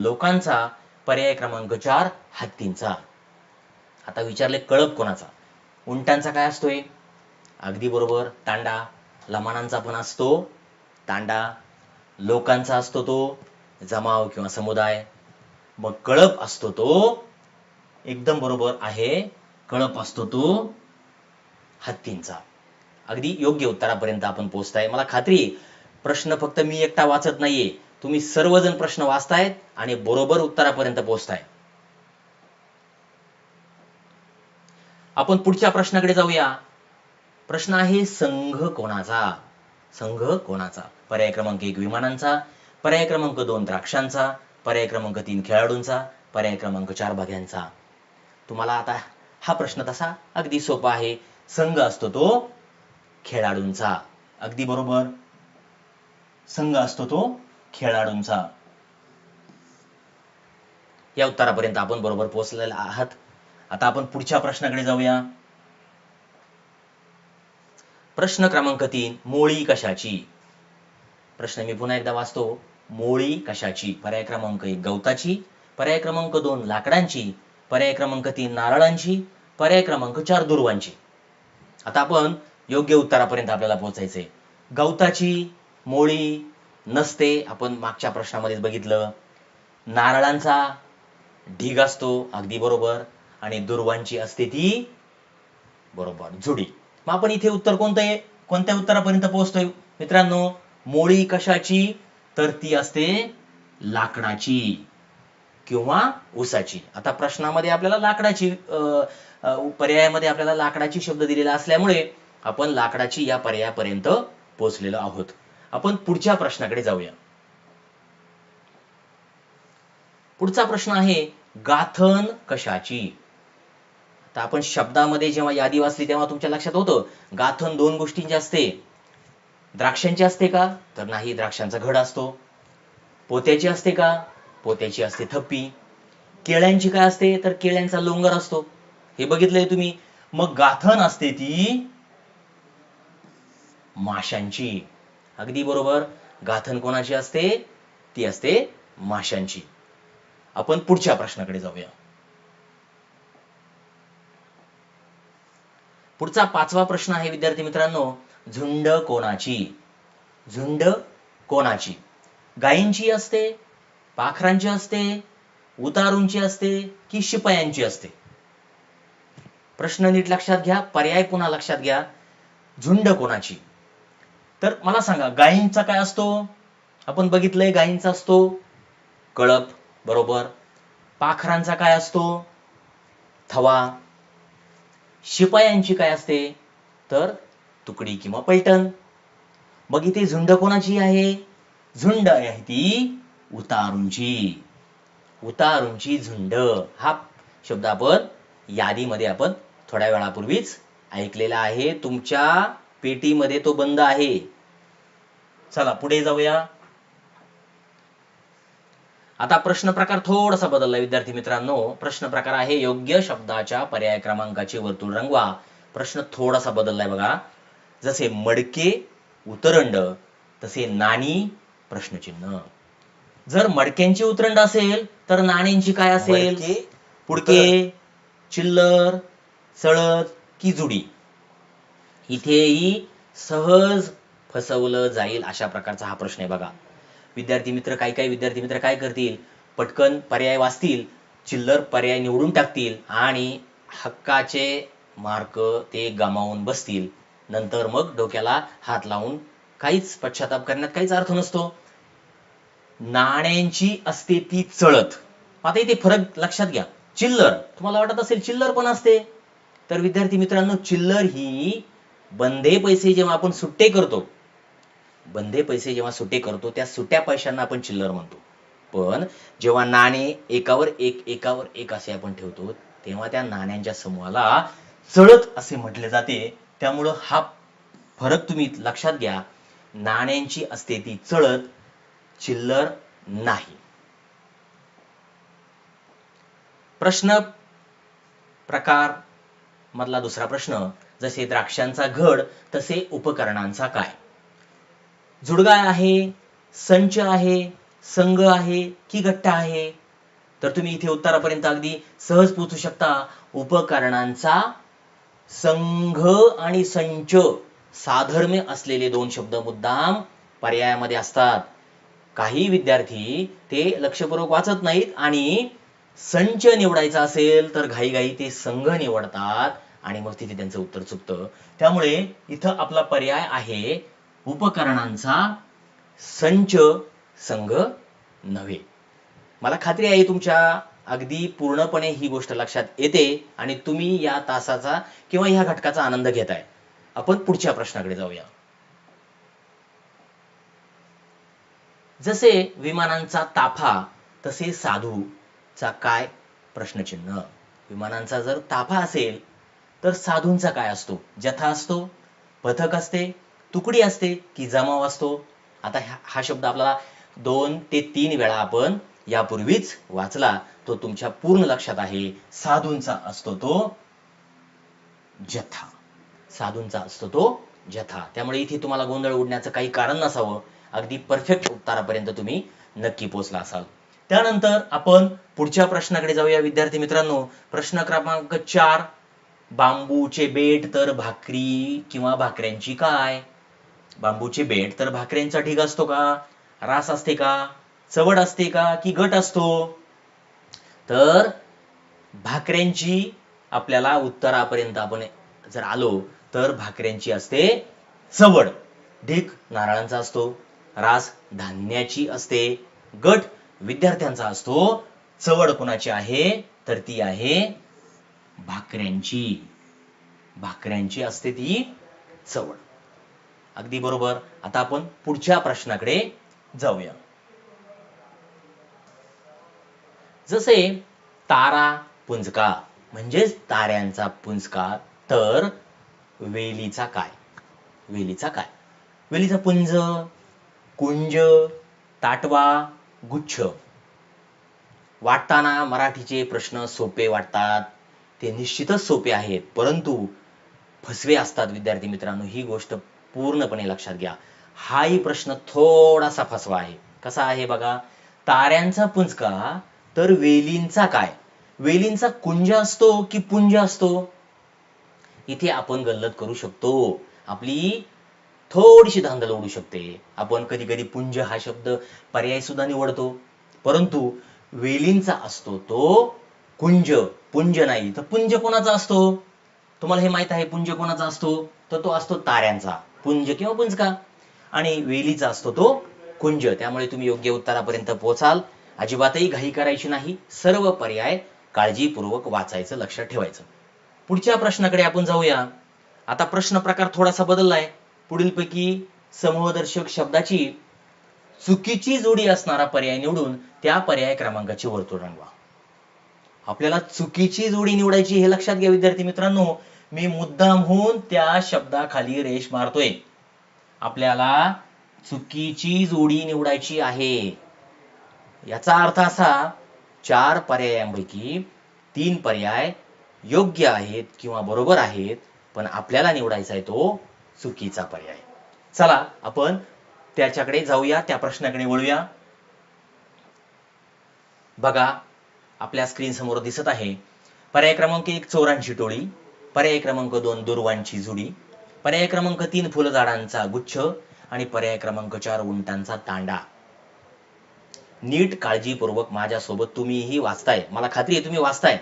लोकांचा पर्याय क्रमांक चार हत्तींचा. आता विचारले कळप कोणाचा? उंटांचा काय असतोय? अगदी बरोबर तांडा. लमानांचा पण असतो. तांडा लोकांचा असतो तो जमाव किंवा समुदाय. मग कळप असतो तो एकदम बरोबर आहे कळप असतो तो हत्तींचा. अगदी योग्य उत्तरापर्यंत आपण पोहोचताय. मला खात्री प्रश्न फक्त मी एकटा वाचत नाहीये. तुम्ही सर्वजण प्रश्न वाचतायत आणि बरोबर उत्तरापर्यंत पोहोचताय आपण पुढच्या प्रश्नाकडे जाऊया. प्रश्न आहे संघ कोणाचा? संघ कोणाचा? पर्याय क्रमांक एक विमानांचा पर्याय क्रमांक दोन द्राक्षांचा पर्याय क्रमांक तीन खेळाडूंचा पर्याय क्रमांक चार भाग्यांचा तुम्हाला आता हा प्रश्न तसा अगदी सोपा आहे. संघ असतो तो खेळाडूंचा. अगदी बरोबर. संघ असतो तो खेळाडूंचा. या उत्तरापर्यंत आपण बरोबर पोहोचलेला आहात. आता आपण पुढच्या प्रश्नाकडे जाऊया. प्रश्न क्रमांक तीन मोळी कशाची? प्रश्न मी पुन्हा एकदा वाचतो. मोळी कशाची? पर्याय क्रमांक एक गवताची. पर्याय क्रमांक दोन लाकडांची. पर्याय क्रमांक तीन नारळांची. पर्याय क्रमांक चार दुर्वांची. आता आपण योग्य उत्तरापर्यंत आपल्याला पोहोचायचंय. गवताची मोळी नसते. आपण मागच्या प्रश्नामध्येच बघितलं. नारळांचा ढीग असतो अगदी बरोबर. आणि दुर्वांची असते ती बरोबर जुडी. मग आपण इथे उत्तर कोणतं आहे? कोणत्या उत्तरापर्यंत पोहोचतोय? मित्रांनो मोळी कशाची? तर ती असते लाकडाची किंवा ऊसाची. आता प्रश्नामध्ये आपल्याला लाकडाची अं, पर्यायामध्ये आपल्याला लाकडाची शब्द दिलेला असल्यामुळे आपण लाकडाची या पर्यायापर्यंत पोहोचलेलो आहोत. आपण पुढच्या प्रश्नाकडे जाऊया. पुढचा प्रश्न आहे गाथन कशाची? तर आपण शब्दामध्ये जेव्हा यादी वाचली तेव्हा तुमच्या लक्षात होतं गाथन दोन गोष्टींची असते. द्राक्षांची असते का? तर नाही द्राक्षांचा घड असतो. पोत्याची असते का? पोत्याची असते थप्पी. केळ्यांची काय असते? तर केळ्यांचा लोंगर असतो. हे बघितलंय तुम्ही. मग गाथन असते ती माशांची. अगदी बरोबर. गाथन कोणाची असते? ती असते माशांची. आपण पुढच्या प्रश्नाकडे जाऊया. पुढचा पाचवा प्रश्न आहे विद्यार्थी मित्रांनो झुंड कोणाची? झुंड कोणाची? गायींची असते पाखरांची असते उतारूंची असते की शिपायांची असते? प्रश्न नीट लक्षात घ्या पर्याय पुन्हा लक्षात घ्या. झुंड कोणाची? तर मला सांगा गायींचा काय असतो? आपण बघितलंय गायींचा असतो कळप बरोबर. पाखरांचा काय असतो? थवा. शिपायांची काय असते? तर तुकडी किंवा पैठण. मग इथे झुंड कोणाची आहे? झुंड आहे ती उतारूंची. उतारूंची झुंड. हा शब्द आपण यादीमध्ये आपण थोड्या वेळापूर्वीच ऐकलेला आहे. तुमच्या पेटीमध्ये तो बंद आहे. चला पुढे जाऊया. आता प्रश्न प्रकार थोडासा बदलला विद्यार्थी मित्रांनो. प्रश्न प्रकार आहे योग्य शब्दाच्या पर्याय क्रमांकाचे वर्तुळ रंगवा. प्रश्न थोडासा बदललाय बघा. जसे मडके उतरंड तसे नाणी प्रश्नचिन्ह. जर मडक्यांची उतरंड असेल तर नाण्यांची काय असेल? पुडके चिल्लर सळद की जुडी इथेही सहज फसवलं जाईल अशा प्रकारचा हा प्रश्न आहे बघा. विद्यार्थी मित्र काही काही विद्यार्थी मित्र काय करतील? पटकन पर्याय वाचतील चिल्लर पर्याय निवडून टाकतील आणि हक्काचे मार्क ते गमावून बसतील. नंतर मग डोक्याला हात लावून काहीच पश्चाताप करण्यात काहीच अर्थ नसतो. नाण्यांची असते ती चळत आता इथे फरक लक्षात घ्या. चिल्लर तुम्हाला वाटत असेल चिल्लर पण असते? तर विद्यार्थी मित्रांनो चिल्लर ही बंधे पैसे जेव्हा आपण सुट्टे करतो बंदे पैसे जेव्हा सुट्टे करतो त्या सुट्या पैशांना आपण चिल्लर म्हणतो. पण जेव्हा नाणे एकावर एक एकावर एक असे आपण ठेवतो तेव्हा त्या नाण्यांच्या समूहाला चढत असे म्हटले जाते. त्यामुळं हा फरक तुम्ही लक्षात घ्या. नाण्यांची असते ती चढत चिल्लर नाही. प्रश्न प्रकार मधला दुसरा प्रश्न जसे द्राक्षांचा घड तसे उपकरणांचा काय? जुडगा आहे संच आहे संघ आहे की गट्ट आहे? तर तुम्ही इथे उत्तरापर्यंत अगदी सहज पोचू शकता. उपकरणांचा संघ आणि संच साधर्म्य असलेले दोन शब्द मुद्दाम पर्यायामध्ये असतात. काही विद्यार्थी ते लक्षपूर्वक वाचत नाहीत आणि संच निवडायचा असेल तर घाईघाई ते संघ निवडतात. आणि मग तिथे त्यांचं उत्तर चुकतं. त्यामुळे इथं आपला पर्याय आहे उपकरणांचा संच संघ नव्हे. मला खात्री आहे तुमच्या अगदी पूर्णपणे ही गोष्ट लक्षात येते आणि तुम्ही या तासाचा किंवा ह्या घटकाचा आनंद घेताय. आपण पुढच्या प्रश्नाकडे जाऊया. जसे विमानांचा ताफा तसे साधूचा काय प्रश्नचिन्ह? विमानांचा जर ताफा असेल तर साधूंचा काय असतो? जथा असतो पथक असते तुकडी असते की जमाव असतो? आता ह्या- हा शब्द आपल्याला दोन ते तीन वेळा आपण यापूर्वीच वाचला. तो तुमच्या पूर्ण लक्षात आहे. साधूंचा असतो तो जथा. साधूंचा असतो तो जथा. त्यामुळे इथे तुम्हाला गोंधळ उडण्याचं काही कारण नसावं. अगदी परफेक्ट उत्तरापर्यंत तुम्ही नक्की पोहोचला असाल. त्यानंतर आपण पुढच्या प्रश्नाकडे जाऊया विद्यार्थी मित्रांनो. प्रश्न क्रमांक चार. बांबूचे बेट तर भाकरी किंवा भाकऱ्यांची काय? बांबूचे बेट तर भाकऱ्यांचा ढीग असतो का? रास असते का? चवड असते का? की गट असतो? तर भाकऱ्यांची आपल्याला उत्तरापर्यंत आपण जर आलो तर भाकऱ्यांची असते चवड. ढीक नारळांचा असतो रास धान्याची असते गट विद्यार्थ्यांचा असतो. चवड कुणाची आहे? तर ती आहे भाकऱ्यांची. भाकऱ्यांची असते ती चवड. अगदी बरोबर. आता आपण पुढच्या प्रश्नाकडे जाऊया. जसे तारा पुंजका म्हणजेच ताऱ्यांचा पुंजका तर वेलीचा काय? वेलीचा काय? वेलीचा पुंज कुंज ताटवा गुच्छ. वाटताना मराठीचे प्रश्न सोपे वाटतात. ते निश्चितच सोपे आहेत. परंतु फसवे असतात विद्यार्थी मित्रांनो ही गोष्ट पूर्णपणे लक्षात घ्या. हाही प्रश्न थोडासा फसवा आहे. कसा आहे बघा? ताऱ्यांचा पुंजका तर वेलींचा काय? वेलींचा कुंज असतो की पुंज असतो? इथे आपण गल्लत करू शकतो. आपली थोडीशी धांदल उडू शकते. आपण कधी कधी पुंज हा शब्द पर्याय सुद्धा निवडतो. परंतु वेलींचा असतो तो कुंज. पुंज नाही. तर पुंज कोणाचा असतो? तुम्हाला हे माहीत आहे पुंज कोणाचा असतो? तर तो असतो ताऱ्यांचा. पुंज किंवा पुंजका. आणि वेलीचा असतो तो कुंज. त्यामुळे तुम्ही योग्य उत्तरापर्यंत पोहोचाल. अजिबातही घाई करायची नाही. सर्व पर्याय काळजीपूर्वक वाचायचं लक्षात ठेवायचं. पुढच्या प्रश्नाकडे आपण जाऊया. आता प्रश्न प्रकार थोडासा बदललाय. पुढीलपैकी समूहदर्शक शब्दाची चुकीची जोडी असणारा पर्याय निवडून त्या पर्याय क्रमांकाची वर्तुळ रंगवा. आपल्याला चुकीची जोडी निवडायची हे लक्षात घ्या विद्यार्थी मित्रांनो. मी मुद्दामहून त्या शब्दाखाली रेष मारतोय. आपल्याला चुकीची जोडी निवडायची आहे. याचा अर्थ असा चार पर्यायांपैकी तीन पर्याय योग्य आहेत किंवा बरोबर आहेत पण आपल्याला निवडायचा आहे तो चुकीचा पर्याय. चला आपण त्याच्याकडे जाऊया त्या प्रश्नाकडे वळूया. बघा आपल्या स्क्रीन समोर दिसत आहे. पर्याय क्रमांक एक चोरांची टोळी. पर्याय क्रमांक दोन दुर्वांची जुडी. पर्याय क्रमांक तीन फुलझाडांचा गुच्छ. आणि पर्याय क्रमांक चार उंटांचा तांडा. नीट काळजीपूर्वक माझ्यासोबत तुम्हीही वाचताय. मला खात्री आहे तुम्ही वाचताय.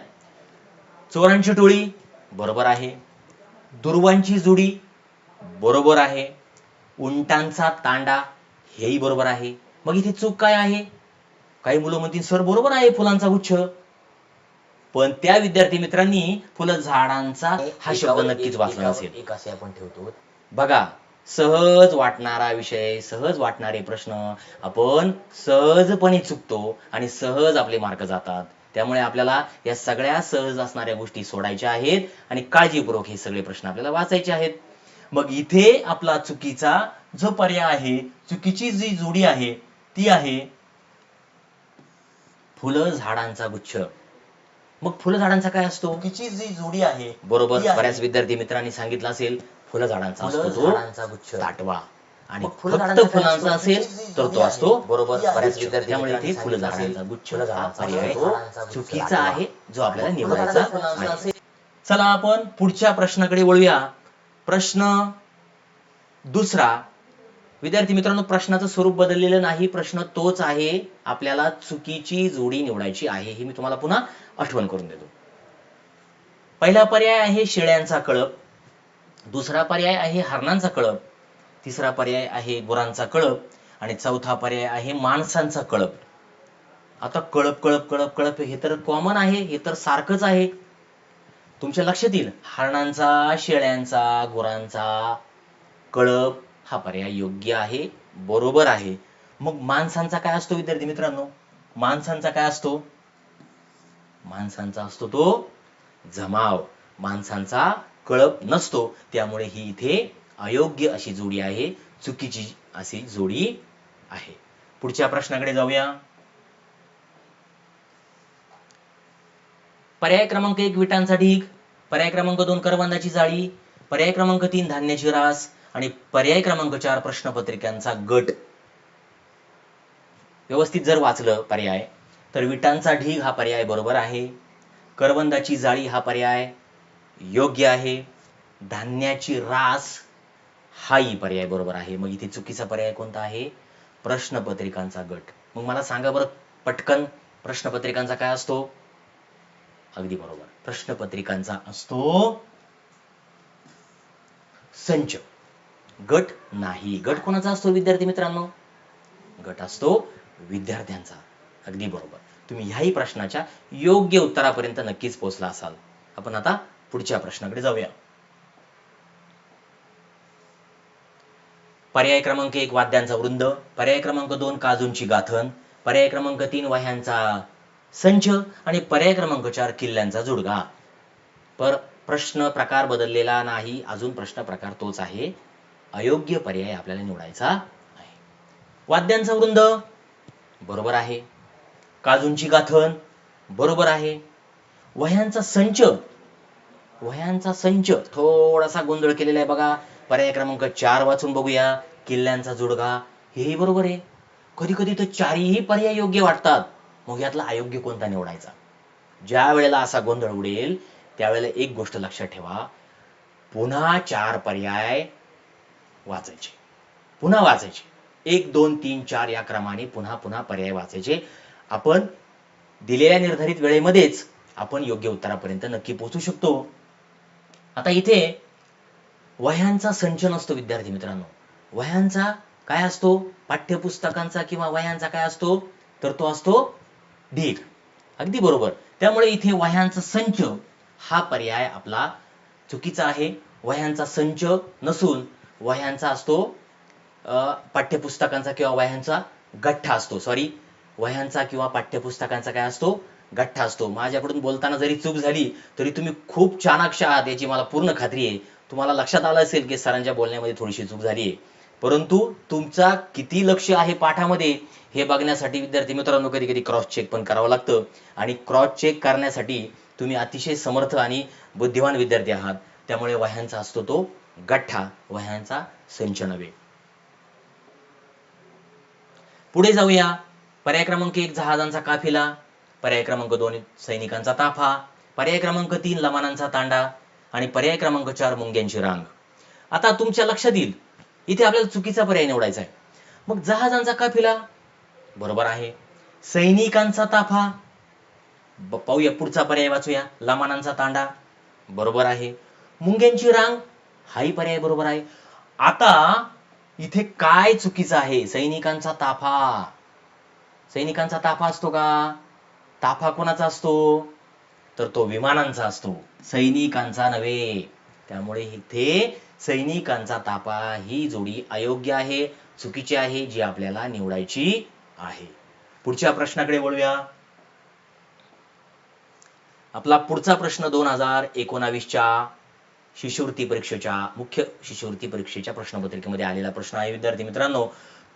चोरांची टोळी बरोबर आहे. दुर्वांची जुडी बरोबर आहे. उंटांचा तांडा हेही बरोबर आहे. मग इथे चूक काय आहे? काही मुलं म्हणतील सर बरोबर आहे फुलांचा गुच्छ. पण त्या विद्यार्थी मित्रांनी फुलं झाडांचा हा शब्द नक्कीच वाचला नसेल एक असे आपण ठेवतो. बघा सहज वाटणारा विषय सहज वाटणारे प्रश्न आपण सहजपणे चुकतो आणि सहज आपले मार्क जातात. त्यामुळे आपल्याला या सगळ्या सहज असणाऱ्या गोष्टी सोडायच्या आहेत आणि काळजीपूर्वक हे सगळे प्रश्न आपल्याला वाचायचे आहेत. मग इथे आपला चुकीचा जो पर्याय आहे चुकीची जी जोडी आहे ती आहे फुलं झाडांचा गुच्छ मग फुलं झाडांचा काय असतो चुकीची जी जोडी आहे बरोबर ती आहे. बऱ्याच विद्यार्थी मित्रांनी सांगितलं असेल फुलं झाडांचा फुलं असतो तो झाडांचा गुच्छ. ताटवा आणि मग फक्त काय फुलांचा असतो? असेल तर तो असतो बरोबर बऱ्याच गुच्छ. विद्यार्थी त्यामुळे इथे मित्रांनी फुलझाडांचा सांगितलं गुच्छ हा पर्याय गुच्छ चुकीचा. आहे जो आपल्याला निवडायचा फुलझाडांचा फुलांचा आहे. असेल. चला आपण पुढच्या प्रश्नाकडे वळूया प्रश्न दुसरा विद्यार्थी मित्रांनो प्रश्नाचं स्वरूप बदललेलं नाही. प्रश्न तोच आहे. आपल्याला चुकीची जोडी निवडायची आहे हे मी तुम्हाला पुन्हा आठवण करून देतो. पहिला पर्याय आहे शेळ्यांचा कळप. दुसरा पर्याय आहे हरणांचा कळप. तिसरा पर्याय आहे गुरांचा कळप. आणि चौथा पर्याय आहे माणसांचा कळप. आता कळप कळप कळप कळप हे तर कॉमन आहे हे तर सारखंच आहे. तुमच्या लक्षात येईल हरणांचा शेळ्यांचा गुरांचा कळप. हा पर्याय योग्य आहे बरोबर आहे. मग माणसांचा काय असतो विद्यार्थी मित्रांनो? माणसांचा काय असतो? माणसांचा असतो तो जमाव. माणसांचा कळप नसतो. त्यामुळे ही इथे अयोग्य अशी जोडी आहे चुकीची अशी जोडी आहे. पुढच्या प्रश्नाकडे जाऊया. पर्याय क्रमांक एक विटांचा ढीग. पर्याय क्रमांक दोन करवंदाची जाळी. पर्याय क्रमांक तीन धान्याची रास. आणि पर्याय क्रमांक चार प्रश्नपत्रिकांचा गट. व्यवस्थित जर वाचलं पर्याय तर विटांचा ढीग हा पर्याय बरोबर आहे. करवंदाची जाळी हा पर्याय योग्य आहे. धान्याची रास हाही पर्याय बरोबर आहे. मग इथे चुकीचा पर्याय कोणता आहे? प्रश्नपत्रिकांचा गट. मग मला सांगा बरं पटकन प्रश्नपत्रिकांचा काय असतो? अगदी बरोबर. प्रश्नपत्रिकांचा असतो संच. गट नाही. गट कोणाचा असतो विद्यार्थी मित्रांनो? गट असतो विद्यार्थ्यांचा. अगदी बरोबर. तुम्ही ह्याही प्रश्नाच्या योग्य उत्तरापर्यंत नक्कीच पोहोचला असाल. आपण आता पुढच्या प्रश्नाकडे जाऊया. पर्याय क्रमांक एक वाद्यांचा वृंद. पर्याय क्रमांक दोन काजूंची गाथन. पर्याय क्रमांक तीन वह्यांचा संच. आणि पर्याय क्रमांक चार किल्ल्यांचा जुडगा. पर प्रश्न प्रकार बदललेला नाही. अजून प्रश्न प्रकार तोच आहे. अयोग्य पर्याय आपल्याला निवडायचा आहे. वाद्यांचा वृंद बरोबर आहे. काजूंची गाथन बरोबर आहे. वह्यांचा संच वह्यांचा संच थोडासा गोंधळ केलेला आहे बघा. पर्याय क्रमांक चार वाचून बघूया. किल्ल्यांचा जुडगा हेही बरोबर आहे. कधी कधी तर चारही पर्याय योग्य वाटतात. मग यातला अयोग्य कोणता निवडायचा? ज्या वेळेला असा गोंधळ उडेल त्यावेळेला एक गोष्ट लक्षात ठेवा. पुन्हा चार पर्याय वाचायचे. पुन्हा वाचायचे. एक दोन तीन चार या क्रमाने पुन्हा पुन्हा पर्याय वाचायचे. आपण दिलेल्या निर्धारित वेळेमध्येच आपण योग्य उत्तरापर्यंत नक्की पोहोचू शकतो. आता इथे वह्यांचा संच नसतो विद्यार्थी मित्रांनो. वह्यांचा काय असतो? पाठ्यपुस्तकांचा किंवा वह्यांचा काय असतो? तर तो असतो ढीग. अगदी बरोबर. त्यामुळे इथे वह्यांचा संच हा पर्याय आपला चुकीचा आहे. वह्यांचा संच नसून वह्यांचा असतो पाठ्यपुस्तकांचा किंवा वह्यांचा गठ्ठा असतो. सॉरी वह्यांचा किंवा पाठ्यपुस्तकांचा काय असतो? गठ्ठा असतो. माझ्याकडून बोलताना जरी चूक झाली तरी तुम्ही खूप चाणाक्ष आहात याची मला पूर्ण खात्री आहे. तुम्हाला लक्षात आलं असेल की सरांच्या बोलण्यामध्ये थोडीशी चूक झाली आहे. परंतु तुमचा किती लक्ष आहे पाठामध्ये हे बघण्यासाठी विद्यार्थी मित्रांनो कधी कधी क्रॉस चेक पण करावं लागतं. आणि क्रॉस चेक करण्यासाठी तुम्ही अतिशय समर्थ आणि बुद्धिवान विद्यार्थी आहात. त्यामुळे वह्यांचा असतो तो गठ्ठा वह्यांचा संच नव्हे. पुढे जाऊया. पर्याय क्रमांक एक जहाजांचा काफिला. पर्याय क्रमांक दोन सैनिकांचा ताफा. पर्याय क्रमांक तीन लमानांचा तांडा. आणि पर्याय क्रमांक चार मुंग्यांची रांग. आता तुमच्या लक्षात येईल. इथे आपल्याला चुकीचा पर्याय निवडायचा आहे. मग जहाजांचा काफिला? बरोबर आहे. सैनिकांचा ताफा? पाहूया पुढचा पर्याय वाचूया. लमानांचा तांडा? बरोबर आहे. मुंग्यांची रांग? हाही पर्याय बरोबर आहे. आता इथे काय चुकीचं आहे? सैनिकांचा ताफा. सैनिकांचा ताफा असतो का? ताफा कोणाचा असतो? तर तो विमानांचा असतो. सैनिकांचा नव्हे. त्यामुळे इथे सैनिकांचा ताफा ही जोडी अयोग्य आहे चुकीची आहे जी आपल्याला निवडायची आहे. पुढच्या प्रश्नाकडे वळूया. आपला पुढचा प्रश्न दोन हजार एकोणावीसच्या शिष्यवृत्ती परीक्षेच्या मुख्य शिष्यवृत्ती परीक्षेच्या प्रश्नपत्रिकेमध्ये आलेला प्रश्न आहे विद्यार्थी मित्रांनो.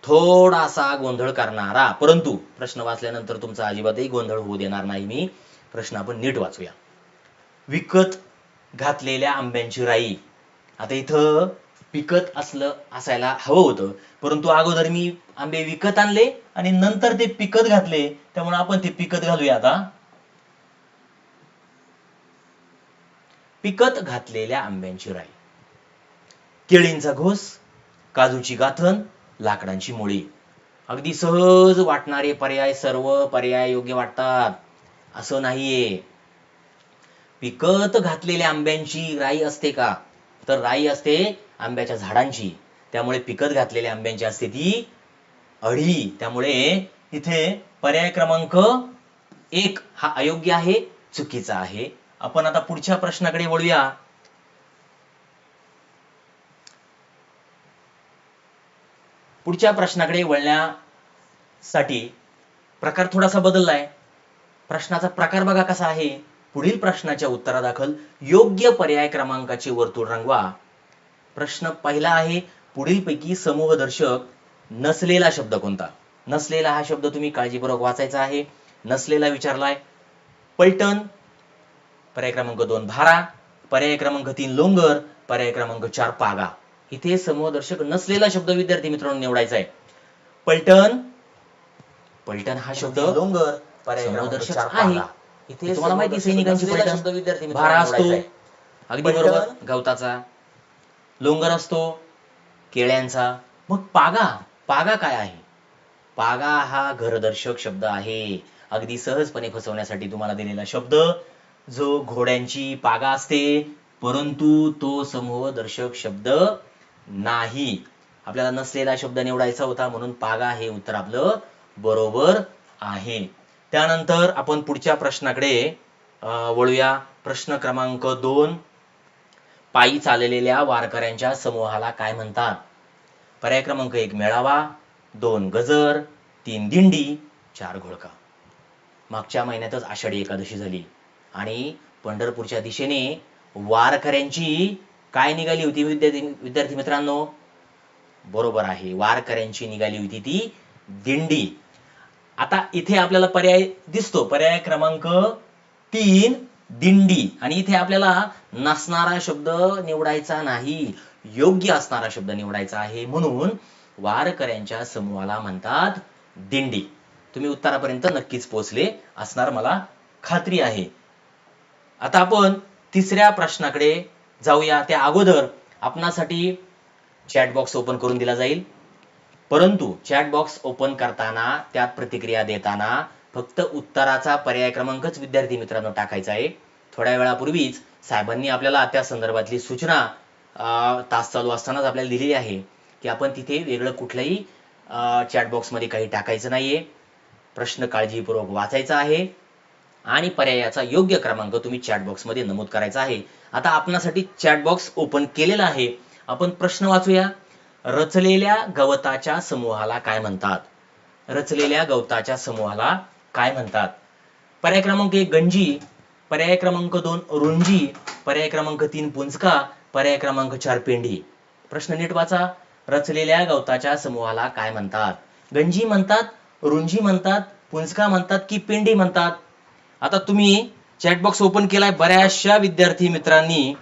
थोडासा गोंधळ करणारा परंतु प्रश्न वाचल्यानंतर तुमचा अजिबातही गोंधळ होऊ देणार नाही मी. प्रश्न आपण नीट वाचूया. विकत घातलेल्या आंब्यांची राई. आता इथं पिकत असलं असायला हवं होतं परंतु अगोदर मी आंबे विकत आणले आणि नंतर ते पिकत घातले त्यामुळे आपण ते पिकत घालूया आता. पिकत घातलेल्या आंब्यांची राई. केळींचा घोस काजूची गाथन लाकडांची मुळी. अगदी सहज वाटणारे पर्याय सर्व पर्याय योग्य वाटतात. असं नाहीये. पिकत घातलेल्या आंब्यांची राई असते का? तर राई असते आंब्याच्या झाडांची. त्यामुळे पिकत घातलेल्या आंब्यांची असते ती अढी. त्यामुळे इथे पर्याय क्रमांक एक हा अयोग्य आहे चुकीचा आहे. आपण आता पुढच्या प्रश्नाकडे वळूया. पुढच्या प्रश्नाकडे वळण्यासाठी प्रकार थोडासा बदललाय. प्रश्नाचा प्रकार बघा कसा आहे. पुढील प्रश्नाच्या उत्तरादाखल योग्य पर्याय क्रमांकाचे वर्तुळ रंगवा. प्रश्न पहिला आहे पुढीलपैकी समूहदर्शक नसलेला शब्द कोणता? नसलेला हा शब्द तुम्ही काळजीपूर्वक वाचायचा आहे. नसलेला विचारलाय. पलटण पर्याय क्रमांक दोन भारा पर्याय क्रमांक तीन लोंगर पर्याय क्रमांक चार पागा. इथे समूहदर्शक नसलेला शब्द विद्यार्थी मित्रांनो निवडायचा आहे. पलटण पलटण हा शब्द डोंगर समूहदर्शक आहे. इथे तुम्हाला माहिती सैनिकांची पलटण. शब्द विद्यार्थी भारा असतो. अगदी. बरोबर. गवताचा. लोंगर असतो. केळ्यांचा. मग पागा. पागा काय आहे? पागा हा घरदर्शक शब्द आहे. अगदी सहजपणे फसवण्यासाठी तुम्हाला दिलेला शब्द जो घोड्यांची पागा असते परंतु तो समूह दर्शक शब्द नाही. आपल्याला नसलेला शब्द निवडायचा होता म्हणून पागा हे उत्तर आपलं बरोबर आहे. त्यानंतर आपण पुढच्या प्रश्नाकडे अं, वळूया. प्रश्न क्रमांक दोन. पायी चाललेल्या वारकऱ्यांच्या समूहाला काय म्हणतात? पर्याय क्रमांक एक मेळावा. दोन गजर. तीन दिंडी. चार घोळका. मागच्या महिन्यातच आषाढी एकादशी झाली. आणि पंढरपूरच्या दिशेने वारकऱ्यांची काय निघाली होती विद्यार्थी विद्यार्थी मित्रांनो? बरोबर आहे. वारकऱ्यांची निघाली होती ती दिंडी. आता इथे आपल्याला पर्याय दिसतो. पर्याय क्रमांक तीन दिंडी. आणि इथे आपल्याला नसणारा शब्द निवडायचा नाही. योग्य असणारा शब्द निवडायचा आहे म्हणून वारकऱ्यांच्या समूहाला म्हणतात दिंडी. तुम्ही उत्तरापर्यंत नक्कीच पोहोचले असणार मला खात्री आहे. आता आपण तिसऱ्या प्रश्नाकडे जाऊया. त्या अगोदर आपणासाठी चॅट बॉक्स ओपन करून दिला जाईल. परंतु चॅट बॉक्स ओपन करताना त्यात प्रतिक्रिया देताना फक्त उत्तराचा पर्याय क्रमांकच विद्यार्थी मित्रांनो टाकायचा आहे. थोड्या वेळापूर्वीच साहेबांनी आपल्याला त्या संदर्भातली सूचना तास चालू असतानाच आपल्याला दिलेली आहे की आपण तिथे वेगळं कुठल्याही चॅट बॉक्समध्ये काही टाकायचं नाहीये. प्रश्न काळजीपूर्वक वाचायचा आहे. आणि पर्यायाचा योग्य क्रमांक तुम्ही चॅट बॉक्समध्ये नमूद करायचा आहे. आता आपणासाठी चॅट बॉक्स ओपन केलेला आहे. आपण प्रश्न वाचूया. रचलेल्या गवताच्या समूहाला काय म्हणतात? रचलेल्या गवताच्या समूहाला काय म्हणतात? पर्याय क्रमांक एक गंजी. पर्याय क्रमांक दोन रुंजी. पर्याय क्रमांक तीन पुंजका. पर्याय क्रमांक चार पेंडी प्रश्न नीट वाचा. रचलेल्या गवताच्या समूहाला काय म्हणतात? गंजी म्हणतात रुंजी म्हणतात पुंजका म्हणतात की पेंडी म्हणतात? आता तुम्ही चॅटबॉक्स ओपन केलाय बऱ्याचशा विद्यार्थी मित्रांनी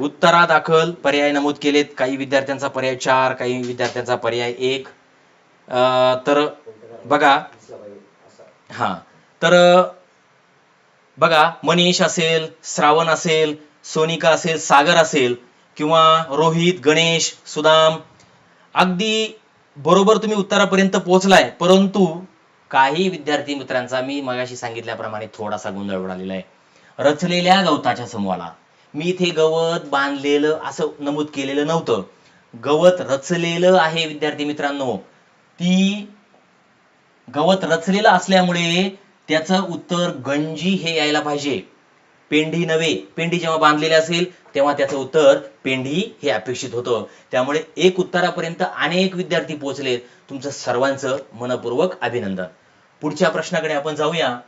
उत्तरादाखल पर्याय नमूद केलेत. काही विद्यार्थ्यांचा पर्याय चार काही विद्यार्थ्यांचा पर्याय एक. तर बघा. हा. तर बघा मनीष असेल श्रावण असेल सोनिका असेल सागर असेल किंवा रोहित गणेश सुदाम अगदी बरोबर तुम्ही उत्तरापर्यंत पोहोचलाय परंतु काही विद्यार्थी मित्रांचा मी मगाशी सांगितल्याप्रमाणे थोडासा गोंधळ उडालेला आहे. रचलेल्या गवताच्या समूहाला. मी इथे गवत बांधलेलं असं नमूद केलेलं नव्हतं. गवत रचलेलं आहे विद्यार्थी मित्रांनो. ती गवत रचलेलं असल्यामुळे त्याचं उत्तर गंजी हे यायला पाहिजे. पेंढी नव्हे. पेंढी जेव्हा बांधलेली असेल तेव्हा त्याचं उत्तर पेंढी हे अपेक्षित होतं. त्यामुळे एक उत्तरापर्यंत अनेक विद्यार्थी पोहोचलेत तुमचं सर्वांचं मनपूर्वक अभिनंदन. पुढच्या प्रश्नाकडे आपण जाऊया.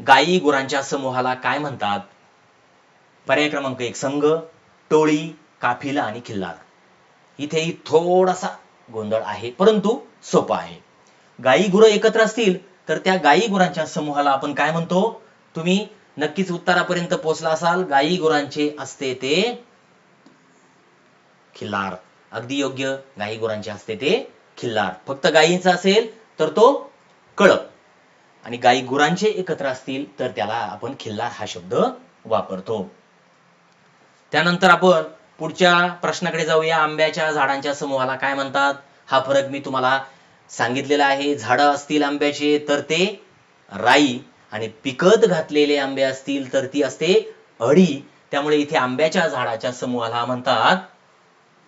गायी गुरांच्या समूहाला काय म्हणतात? पर्याय क्रमांक एक संघ टोळी काफिला आणि खिल्लार. इथेही थोडासा गोंधळ आहे परंतु सोपा आहे. गायी गुरं एकत्र असतील तर त्या गायी गुरांच्या समूहाला आपण काय म्हणतो? तुम्ही नक्कीच उत्तरापर्यंत पोहोचला असाल गायी गुरांचे असते ते खिल्लार. अगदी योग्य गाई गुरांचे असते ते खिल्लार. फक्त गायींचं असेल तर तो कळप. आणि गाई गुरांचे एकत्र असतील तर त्याला आपण खिल्लार हा शब्द वापरतो. त्यानंतर आपण पुढच्या प्रश्नाकडे जाऊया. आंब्याच्या झाडांच्या समूहाला काय म्हणतात? हा फरक मी तुम्हाला सांगितलेला आहे. झाडं असतील आंब्याचे तर ते राई. आणि पिकत घातलेले आंबे असतील तर ती असते अळी. त्यामुळे इथे आंब्याच्या झाडाच्या समूहाला म्हणतात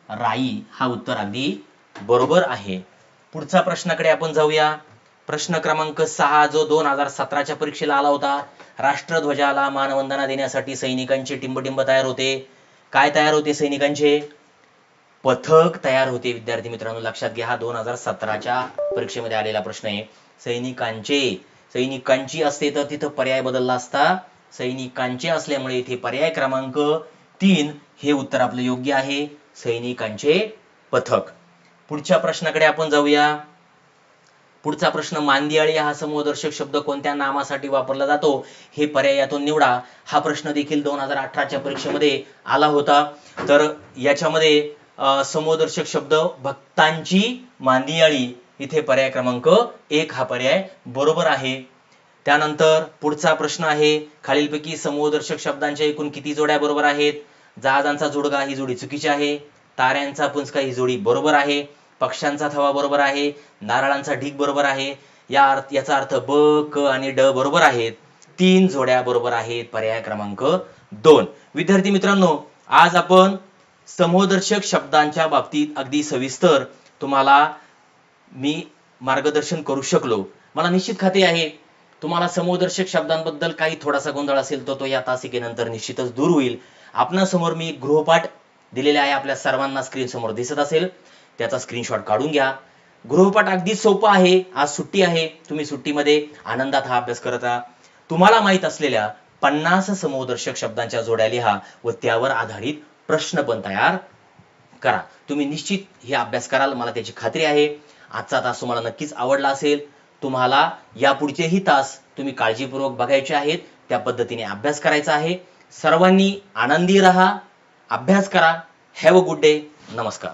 राई. हा उत्तर अगदी बरोबर आहे. पुढचा प्रश्नाकडे आपण जाऊया. प्रश्न क्रमांक सहा जो दोन हजार सतराच्या परीक्षेला आला होता. राष्ट्रध्वजाला मानवंदना देण्यासाठी सैनिकांचे टिंबटिंब तयार होते. काय तयार होते सैनिकांचे? पथक तयार होते. विद्यार्थी मित्रांनो लक्षात घ्या हा दोन हजार सतराच्या परीक्षेमध्ये आलेला प्रश्न आहे. सैनिकांचे सैनिकांची असते तर तिथं पर्याय बदलला असता. सैनिकांचे असल्यामुळे इथे पर्याय क्रमांक तीन हे उत्तर आपलं योग्य आहे. सैनिकांचे पथक. पुढच्या प्रश्नाकडे आपण जाऊया. पुढचा प्रश्न मांदियाळी हा समूहदर्शक शब्द कोणत्या नामासाठी वापरला जातो? हे पर्यायातून निवडा. हा प्रश्न देखील दोन हजार अठराच्या परीक्षेमध्ये आला होता. तर याच्यामध्ये समूहदर्शक शब्द भक्तांची मांदियाळी. इथे पर्याय क्रमांक एक हा पर्याय बरोबर आहे. त्यानंतर पुढचा प्रश्न आहे खालीलपैकी समूहदर्शक शब्दांच्या एकूण किती जोड्या बरोबर आहेत? जहाजांचा जुडगा ही जोडी चुकीची आहे. ताऱ्यांचा पुंजका ही जोडी बरोबर आहे. पक्ष्यांचा थवा बरोबर आहे नारळांचा ढीग बरोबर आहे. या अर्थ याचा अर्थ ब क आणि ड बरोबर आहेत. तीन जोड्या बरोबर आहेत पर्याय क्रमांक दोन. विद्यार्थी मित्रांनो आज आपण समोदर्शक शब्दांच्या बाबतीत अगदी सविस्तर तुम्हाला मी मार्गदर्शन करू शकलो. मला निश्चित खात्री आहे तुम्हाला समोदर्शक शब्दांबद्दल काही थोडासा गोंधळ असेल तर तो या तासिकेनंतर निश्चितच दूर होईल. आपणासमोर मी गृहपाठ दिलेले आहे आपल्या सर्वांना स्क्रीन समोर दिसत असेल. त्याचा स्क्रीनशॉट काढून घ्या. गृहपाठ अगदी सोपा आहे. आज सुट्टी आहे. तुम्ही सुट्टीमध्ये आनंदात हा अभ्यास करत आहात तुम्हाला माहीत असलेल्या पन्नास समूहदर्शक शब्दांच्या जोड्या लिहा व त्यावर आधारित प्रश्न पण तयार करा. तुम्ही निश्चित हे अभ्यास कराल. मला त्याची खात्री आहे. आजचा तास तुम्हाला नक्कीच आवडला असेल. तुम्हाला यापुढचेही तास तुम्ही काळजीपूर्वक बघायचे आहेत. त्या पद्धतीने अभ्यास करायचा आहे. सर्वांनी आनंदी रहा. अभ्यास करा. हॅव अ गुड डे नमस्कार.